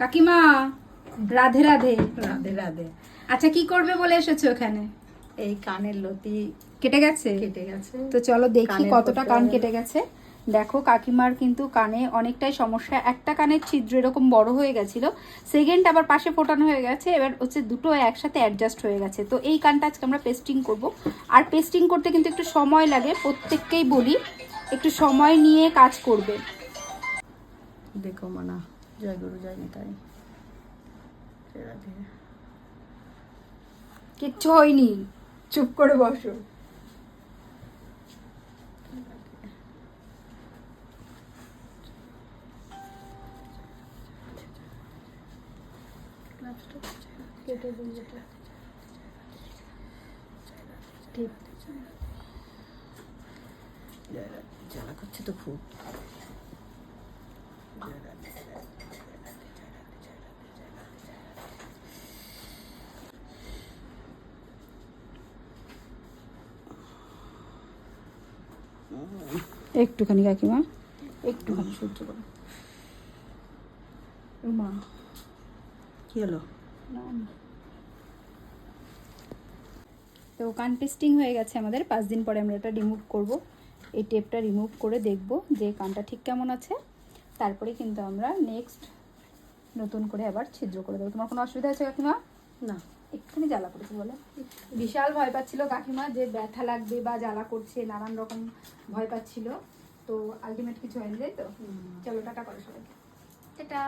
কাকিমা রাধে রাধে। রাধে রাধে। আচ্ছা কি করবে বলে এসেছ এখানে? এই কানের লতি কেটে গেছে? কেটে গেছে। তো চলো দেখি কতটা কান কেটে গেছে। দেখো কাকিমার কিন্তু কানে অনেকটাই সমস্যা। একটা কানের ছিদ্র এরকম বড় হয়ে গেছিল সেকেন্ড আবার পাশে ফোটানো হয়ে গেছে এবার হচ্ছে দুটো একসাথে অ্যাডজাস্ট হয়ে গেছে। তো এই কানটা আজকে আমরা পেস্টিং করব। আর পেস্টিং করতে কিন্তু একটু সময় লাগে প্রত্যেককেই বলি একটু সময় নিয়ে কাজ করবে। দেখো মানা। জয় গুরু জয় নিতাই কিচ্ছু হয়নি। চুপ করে বসো। কেটে দিন যেটা ঠিক জ্বালা করছে তো খুব একটুখানি কাকিমা একটুখানি সহ্য করো। মা কি হলো? না, না। তো কান পেস্টিং হয়ে গেছে আমাদের। পাঁচ দিন পরে আমরা এটা রিমুভ করব। এই টেপটা রিমুভ করে দেখব যে কানটা ঠিক কেমন আছে। তারপরে কিন্তু আমরা নেক্সট নতুন করে আবার ছিদ্র করে দেবো। তোমার কোনো অসুবিধা আছে কাকিমা? না। একটুখানি জ্বালা করেছে বলে। বিশাল ভয় পাচ্ছিল কাকিমা যে ব্যথা লাগবে বা জ্বালা করছে নানান রকম ভয় পাচ্ছিল। তো আলটিমেট কিছু হয়নি তাই তো? চলো টাটা করো সবাইকে। এটা